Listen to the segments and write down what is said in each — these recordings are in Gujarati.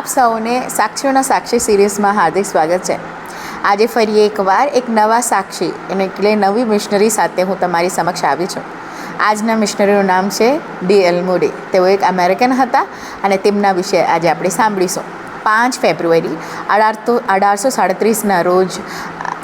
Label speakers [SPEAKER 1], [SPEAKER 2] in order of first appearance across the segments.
[SPEAKER 1] આપ સૌને સાક્ષીઓના સાક્ષી સિરીઝમાં હાર્દિક સ્વાગત છે. આજે ફરી એકવાર એક નવા સાક્ષી એટલે નવી મિશનરી સાથે હું તમારી સમક્ષ આવી છું. આજના મિશનરીનું નામ છે ડી એલ મોડી. તેઓ એક અમેરિકન હતા અને તેમના વિશે આજે આપણે સાંભળીશું. પાંચ ફેબ્રુઆરી અઢારસો અઢારસો સાડત્રીસના રોજ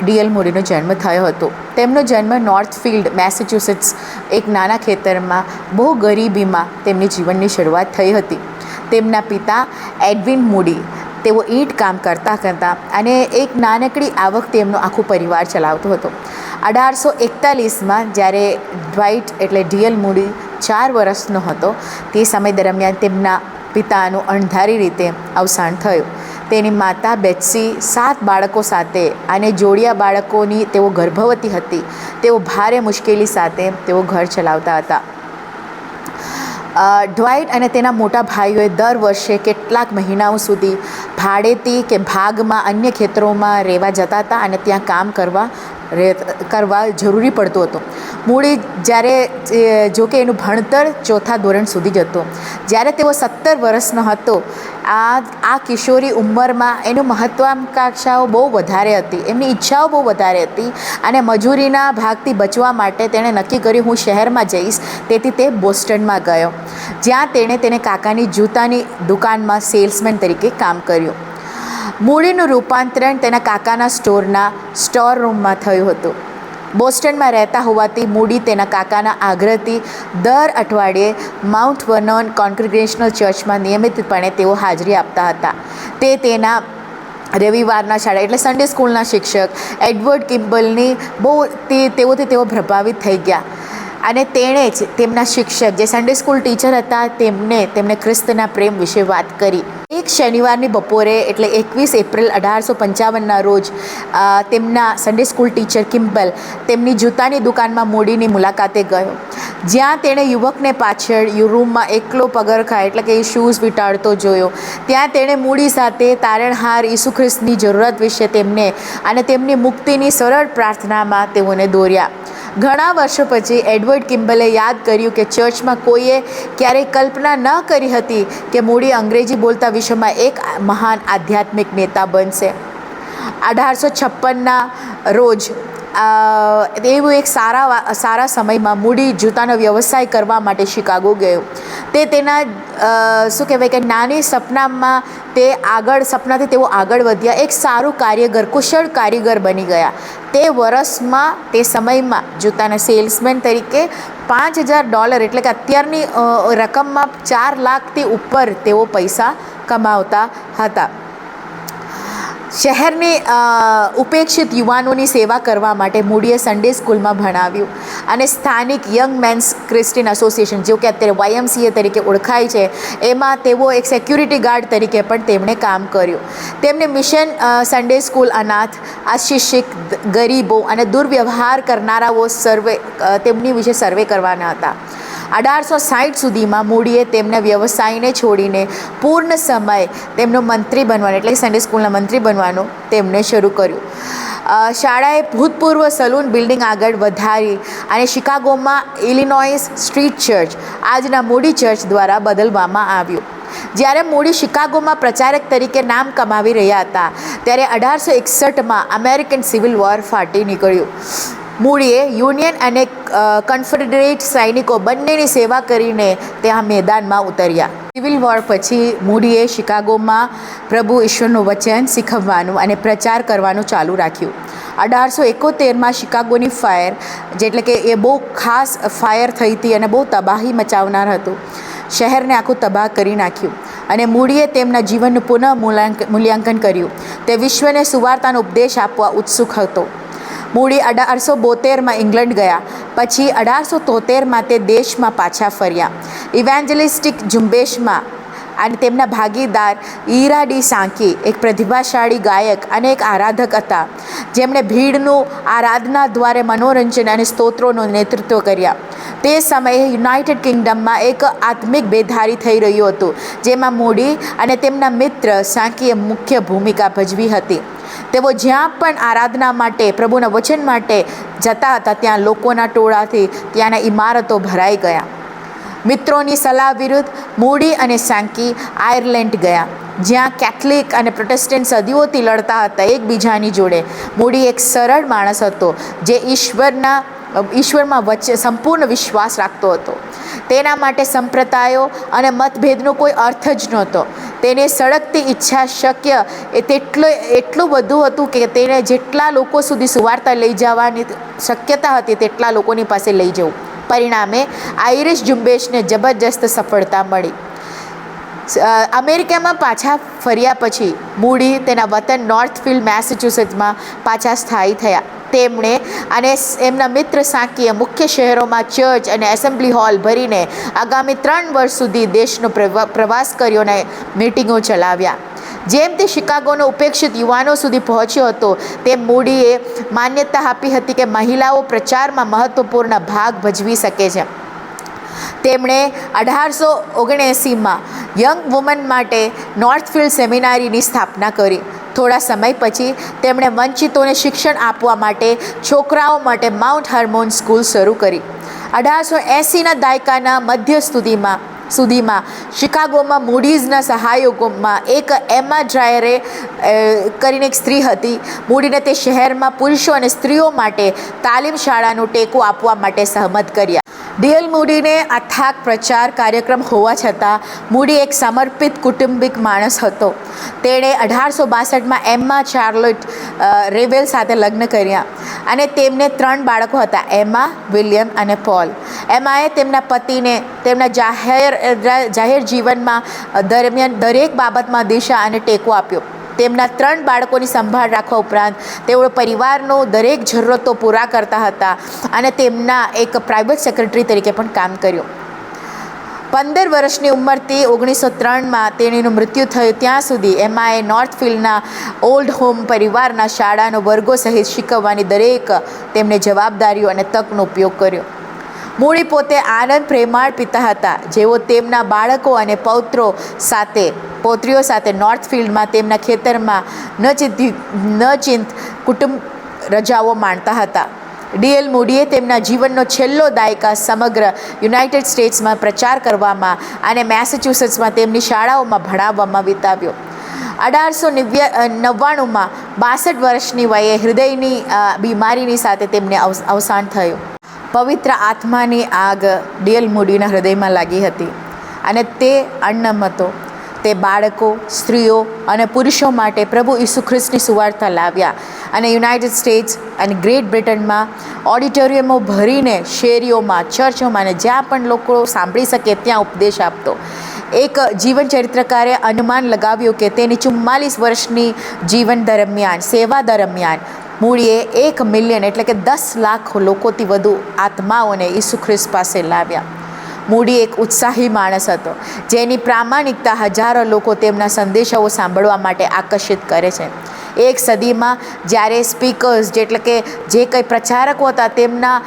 [SPEAKER 1] ડીએલ મોડીનો જન્મ થયો હતો. તેમનો જન્મ નોર્થ ફિલ્ડ, મેસેચ્યુસેટ્સ, એક નાના ખેતરમાં બહુ ગરીબીમાં તેમની જીવનની શરૂઆત થઈ હતી. તેમના પિતા એડવિન મૂડી. તેઓ ઈંટ કામ કરતા કરતા અને એક નાનકડી આવક તેમનો આખો પરિવાર ચલાવતો હતો. અઢારસો એકતાલીસમાં જ્યારે ડ્વાઇટ એટલે ડીએલ મૂડી ચાર વર્ષનો હતો, તે સમય દરમિયાન તેમના પિતાનું અણધારી રીતે અવસાન થયું. તેની માતા બેટસી સાત બાળકો સાથે અને જોડિયા બાળકોની તેઓ ગર્ભવતી હતી. તેઓ ભારે મુશ્કેલી સાથે તેઓ ઘર ચલાવતા હતા. ડ્વાઇટ અને તેના મોટા ભાઈઓએ દર વર્ષે કેટલાક મહિનાઓ સુધી ભાડેથી કે ભાગમાં અન્ય ખેતરોમાં રહેવા જતા હતા અને ત્યાં કામ કરવા કરવા જરૂરી પડતું હતું. મૂડી જ્યારે જોકે એનું ભણતર ચોથા ધોરણ સુધી જ હતું. જ્યારે તેઓ સત્તર વર્ષનો હતો, આ આ કિશોરી ઉંમરમાં એનું મહત્વાકાંક્ષાઓ બહુ વધારે હતી. એમની ઈચ્છાઓ બહુ વધારે હતી અને મજૂરીના ભાગથી બચવા માટે તેણે નક્કી કર્યું, હું શહેરમાં જઈશ. તેથી તે બોસ્ટનમાં ગયો. જ્યાં તેણે તેને કાકાની જૂતાની દુકાનમાં સેલ્સમેન તરીકે કામ કર્યું. મૂડીનું રૂપાંતરણ તેના કાકાના સ્ટોરના સ્ટોર રૂમમાં થયું હતું. બોસ્ટનમાં રહેતા હોવાથી મૂડી તેના કાકાના આગ્રહથી દર અઠવાડિયે માઉન્ટ વર્નોન કોન્ગ્રેગેશનલ ચર્ચમાં નિયમિતપણે તેઓ હાજરી આપતા હતા. તે તેના રવિવારના શાળા એટલે સન્ડે સ્કૂલના શિક્ષક એડવર્ડ કિમ્બલની બહુ તે તેઓથી તેઓ પ્રભાવિત થઈ ગયા. અને તેણે જ તેમના શિક્ષક, જે સન્ડે સ્કૂલ ટીચર હતા, તેમને તેમને ખ્રિસ્તના પ્રેમ વિશે વાત કરી. એક શનિવારની બપોરે, એટલે એકવીસ એપ્રિલ અઢારસો પંચાવનના રોજ તેમના સન્ડે સ્કૂલ ટીચર કિમ્બલ તેમની જૂતાની દુકાનમાં મૂડીની મુલાકાતે ગયો. જ્યાં તેણે યુવકને પાછળ રૂમમાં એકલો પગરખા એટલે કે એ શૂઝ વીંટાળતો જોયો. ત્યાં તેણે મૂડી સાથે તારણહાર ઈસુ ખ્રિસ્તની જરૂરત વિશે તેમને અને તેમની મુક્તિની સરળ પ્રાર્થનામાં તેઓને દોર્યા. ઘણા વર્ષો પછી એડવર્ડ કિમ્બલે યાદ કર્યું કે ચર્ચમાં કોઈએ ક્યારેય કલ્પના ન કરી હતી કે મૂડી અંગ્રેજી બોલતા વિશ્વમાં એક મહાન આધ્યાત્મિક નેતા બનશે. અઢારસો છપ્પનના રોજ એવું એક સારા સારા સમયમાં મૂડી જૂતાનો વ્યવસાય કરવા માટે શિકાગો ગયો. તે તેના શું કહેવાય કે નાની સપનામાં તે આગળ, સપનાથી તેઓ આગળ વધ્યા. એક સારું કારીગર, કુશળ કારીગર બની ગયા. તે વર્ષમાં તે સમયમાં જૂતાના સેલ્સમેન તરીકે પાંચ હજાર ડોલર એટલે કે અત્યારની રકમમાં ચાર લાખથી ઉપર તેઓ પૈસા કમાવતા હતા. શહેરની ઉપેક્ષિત યુવાનોની સેવા કરવા માટે મૂડીએ સન્ડે સ્કૂલમાં ભણાવ્યું. અને સ્થાનિક યંગ મેન્સ ક્રિસ્ટિયન એસોસિએશન જો કે અત્યારે વાયએમસીએ તરીકે ઓળખાય છે, એમાં તેઓ એક સેક્યુરિટી ગાર્ડ તરીકે પણ તેમણે કામ કર્યું. તેમને મિશન સન્ડે સ્કૂલ અનાથ આશિષિક ગરીબો અને દુર્વ્યવહાર કરનારાઓ સર્વે તેમની વિશે સર્વે કરવાના હતા. અઢારસો સાઠ સુધીમાં મૂડીએ તેમના વ્યવસાયને છોડીને પૂર્ણ સમય તેમનો મંત્રી બનવાનો, એટલે સન્ડે સ્કૂલના મંત્રી બનવાનું તેમણે શરૂ કર્યું. શાળાએ ભૂતપૂર્વ સલૂન બિલ્ડિંગ આગળ વધારી અને શિકાગોમાં ઇલિનોઇસ સ્ટ્રીટ ચર્ચ, આજના મૂડી ચર્ચ દ્વારા બદલવામાં આવ્યું. જ્યારે મૂડી શિકાગોમાં પ્રચારક તરીકે નામ કમાવી રહ્યા હતા, ત્યારે અઢારસો એકસઠમાં અમેરિકન સિવિલ વોર ફાટી નીકળ્યું. મૂડીએ યુનિયન અને કન્ફેડરેટ સૈનિકો બંનેની સેવા કરીને ત્યાં મેદાનમાં ઉતર્યા. સિવિલ વોર પછી મૂડીએ શિકાગોમાં પ્રભુ ઈશ્વરનું વચન શીખવવાનું અને પ્રચાર કરવાનું ચાલુ રાખ્યું. અઢારસો એકોતેરમાં શિકાગોની ફાયર, જેટલે કે એ બહુ ખાસ ફાયર થઈ હતી અને બહુ તબાહી મચાવનાર હતું, શહેરને આખું તબાહ કરી નાખ્યું અને મૂડીએ તેમના જીવનનું પુનઃ મૂલ્યાંક- મૂલ્યાંકન કર્યું. તે વિશ્વને સુવાર્તાનો ઉપદેશ આપવા ઉત્સુક હતો. મૂડી અઢારસો બોતેરમાં ઇંગ્લેન્ડ ગયા. પછી અઢારસો તોતેરમાં તે દેશમાં પાછા ફર્યા. ઇવેન્જલિસ્ટિક ઝુંબેશમાં અને તેમના ભાગીદાર ઈરા ડી સાંકી, એક પ્રતિભાશાળી ગાયક અને એક આરાધક હતા. જેમણે ભીડનું આરાધના દ્વારે મનોરંજન અને સ્તોત્રોનું નેતૃત્વ કર્યા. તે સમયે યુનાઇટેડ કિંગડમમાં એક આત્મિક બેધારી થઈ રહ્યું હતું, જેમાં મૂડી અને તેમના મિત્ર સાંકીએ મુખ્ય ભૂમિકા ભજવી હતી. તેઓ જ્યાં પણ આરાધના માટે, પ્રભુના વચન માટે જતા હતા, ત્યાં લોકોના ટોળાથી ત્યાંના ઇમારતો ભરાઈ ગયા. મિત્રોની સલાહ વિરુદ્ધ મૂડી અને સાંકી આયર્લેન્ડ ગયા, જ્યાં કેથલિક અને પ્રોટેસ્ટન્ટ સદીઓથી લડતા હતા એકબીજાની જોડે. મૂડી એક સરળ માણસ હતો, જે ઈશ્વરના, ઈશ્વરમાં વચ્ચે સંપૂર્ણ વિશ્વાસ રાખતો હતો. તેના માટે સંપ્રદાયો અને મતભેદનો કોઈ અર્થ જ નહોતો. તેને સળગતી ઈચ્છા શક્ય એ તેટલો એટલું બધું હતું કે તેને જેટલા લોકો સુધી સુવાર્તા લઈ જવાની શક્યતા હતી તેટલા લોકોની પાસે લઈ જવું. પરિણામે આઈરિશ ઝુંબેશને જબરજસ્ત સફળતા મળી. અમેરિકામાં પાછા ફર્યા પછી મૂડી તેના વતન નોર્થફિલ્ડ, મેસેચ્યુસેટ્સમાં પાછા સ્થાયી થયા. તેમણે અને એમના મિત્ર સાંકીએ મુખ્ય શહેરોમાં ચર્ચ અને એસેમ્બલી હોલ ભરીને આગામી ત્રણ વર્ષ સુધી દેશનો પ્રવા- પ્રવાસ કર્યો અને મિટિંગો ચલાવ્યા. જેમ તે શિકાગોનો ઉપેક્ષિત યુવાનો સુધી પહોંચ્યો હતો, તેમ મૂડીએ માન્યતા આપી હતી કે મહિલાઓ પ્રચારમાં મહત્વપૂર્ણ ભાગ ભજવી શકે છે. તેમણે અઢારસો ઓગણએંસીમાં યંગ વુમન માટે નોર્થફિલ્ડ સેમિનારીની સ્થાપના કરી. થોડા સમય પછી તેમણે વંચિતોને શિક્ષણ આપવા માટે છોકરાઓ માટે માઉન્ટ હાર્મોન સ્કૂલ શરૂ કરી. અઢારસો એંસીના દાયકાના મધ્ય સુધીમાં સુધીમાં શિકાગોમાં મૂડીઝના સહાયોગમાં એક એમા ડ્રાયરે કરીને એક સ્ત્રી હતી. મૂડીને તે શહેરમાં પુરુષો અને સ્ત્રીઓ માટે તાલીમ શાળાનું ટેકો આપવા માટે સહમત કર્યા. ડીએલ મૂડીને અથાગ પ્રચાર કાર્યક્રમ હોવા છતાં મૂડી એક સમર્પિત કુટુંબિક માણસ હતો. તેણે અઢારસો બાસઠમાં એમ્મા ચાર્લોટ રેવેલ સાથે લગ્ન કર્યા અને તેમને ત્રણ બાળકો હતા એમા વિલિયમ અને પોલ. એમાએ તેમના પતિને તેમના જાહેર જાહેર જીવનમાં દરમિયાન દરેક બાબતમાં દિશા અને ટેકો આપ્યો. તેમના ત્રણ બાળકોની સંભાળ રાખવા ઉપરાંત તેઓ પરિવારનો દરેક જરૂરતો પૂરા કરતા હતા અને તેમના એક પ્રાઇવેટ સેક્રેટરી તરીકે પણ કામ કર્યું. પંદર વર્ષની ઉંમરથી ઓગણીસો ત્રણમાં તેણીનું મૃત્યુ થયું. ત્યાં સુધી એમાએ નોર્થફિલ્ડના ઓલ્ડ હોમ પરિવારના શાળાનો વર્ગો સહિત શીખવવાની દરેક તેમને જવાબદારીઓ અને તકનો ઉપયોગ કર્યો. મૂળી પોતે આનંદ પ્રેમાળ પિતા હતા. જેઓ તેમના બાળકો અને પૌત્રો સાથે, પૌત્રીઓ સાથે નોર્થફિલ્ડમાં તેમના ખેતરમાં ન ચિંતી ન ચિંત કુટુંબ રજાઓ માણતા હતા. ડીએલ મૂડીએ તેમના જીવનનો છેલ્લો દાયકા સમગ્ર યુનાઇટેડ સ્ટેટ્સમાં પ્રચાર કરવામાં અને મેસેચ્યુસેટ્સમાં તેમની શાળાઓમાં ભણાવવામાં વિતાવ્યો. અઢારસો નવ્વાણુંમાં બાસઠ વર્ષની વયે હૃદયની બીમારીની સાથે તેમને અવસ- અવસાન થયું. પવિત્ર આત્માની આગ ડીએલ મૂડીના હૃદયમાં લાગી હતી. અને તે અન્નમ હતો. તે બાળકો, સ્ત્રીઓ અને પુરુષો માટે પ્રભુ ઈસુ ખ્રિસ્તની સુવાર્તા લાવ્યા અને યુનાઇટેડ સ્ટેટ્સ અને ગ્રેટ બ્રિટનમાં ઓડિટોરિયમો ભરીને શેરીઓમાં, ચર્ચોમાં અને જ્યાં પણ લોકો સાંભળી શકે ત્યાં ઉપદેશ આપતો. એક જીવન ચરિત્રકારે અનુમાન લગાવ્યું કે તેની ચુમ્માલીસ વર્ષની જીવન દરમિયાન, સેવા દરમિયાન મૂળીએ એક મિલિયન એટલે કે દસ લાખ લોકોથી વધુ આત્માઓને ઈસુ ખ્રિસ્ત પાસે લાવ્યા. મૂડી એક ઉત્સાહી માણસ હતો, જેની પ્રામાણિકતા હજારો લોકો તેમના સંદેશાઓ સાંભળવા માટે આકર્ષિત કરે છે. એક સદીમાં જ્યારે સ્પીકર્સ જેટલે કે જે કંઈ પ્રચારકો હતા તેમના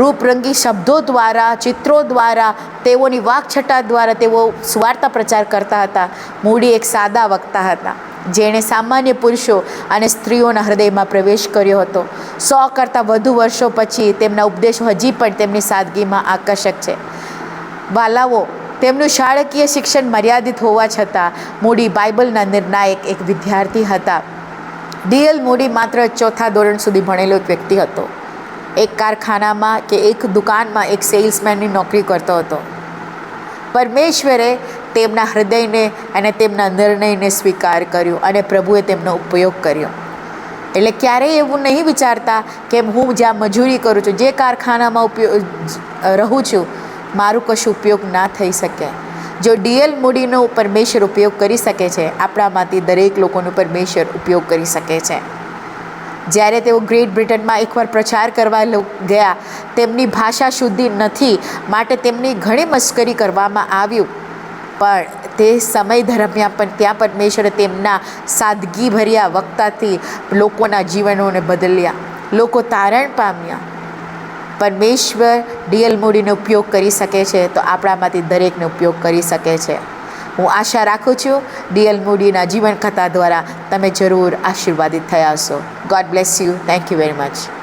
[SPEAKER 1] રૂપરંગી શબ્દો દ્વારા, ચિત્રો દ્વારા, તેઓની વાકછટા દ્વારા તેઓ સ્વાર્થા પ્રચાર કરતા હતા. મૂડી એક સાદા વક્તા હતા. જેણે સામાન્ય પુરુષો અને સ્ત્રીઓના હૃદયમાં પ્રવેશ કર્યો હતો. સો કરતાં વધુ વર્ષો પછી તેમના ઉપદેશો હજી પણ તેમની સાદગીમાં આકર્ષક છે. બાલાઓ તેમનું શાળકીય શિક્ષણ મર્યાદિત હોવા છતાં મૂડી બાઇબલના નિર્ણાયક એક વિદ્યાર્થી હતા. ડીએલ મૂડી માત્ર ચોથા ધોરણ સુધી ભણેલો એક વ્યક્તિ હતો. એક કારખાનામાં કે એક દુકાનમાં એક સેલ્સમેનની નોકરી કરતો હતો. પરમેશ્વરે તેમના હૃદયને અને તેમના નિર્ણયને સ્વીકાર કર્યો અને પ્રભુએ તેમનો ઉપયોગ કર્યો. એટલે ક્યારેય એવું નહીં વિચારતા કે હું જ્યાં મજૂરી કરું છું, જે કારખાનામાં ઉપયોગ રહું છું, મારું કશું ઉપયોગ ના થઈ શકે. જો ડીએલ મૂડીનો પરમેશ્વર ઉપયોગ કરી શકે છે, આપણામાંથી દરેક લોકોનો પરમેશ્વર ઉપયોગ કરી શકે છે. જ્યારે તેઓ ગ્રેટ બ્રિટનમાં એકવાર પ્રચાર કરવા ગયા, તેમની ભાષા શુદ્ધિ નથી, માટે તેમની ઘણી મશ્કરી કરવામાં આવ્યું. પણ તે સમય દરમિયાન પણ ત્યાં પરમેશ્વરે તેમના સાદગીભર્યા વક્તાથી લોકોના જીવનોને બદલ્યા. લોકો તારણ પામ્યા. પરમેશ્વર ડીએલ મૂડીનો ઉપયોગ કરી શકે છે તો આપણામાંથી દરેકને ઉપયોગ કરી શકે છે. હું આશા રાખું છું ડીએલ મૂડીના જીવન કથા દ્વારા તમે જરૂર આશીર્વાદિત થયા હશો. God bless you thank you very much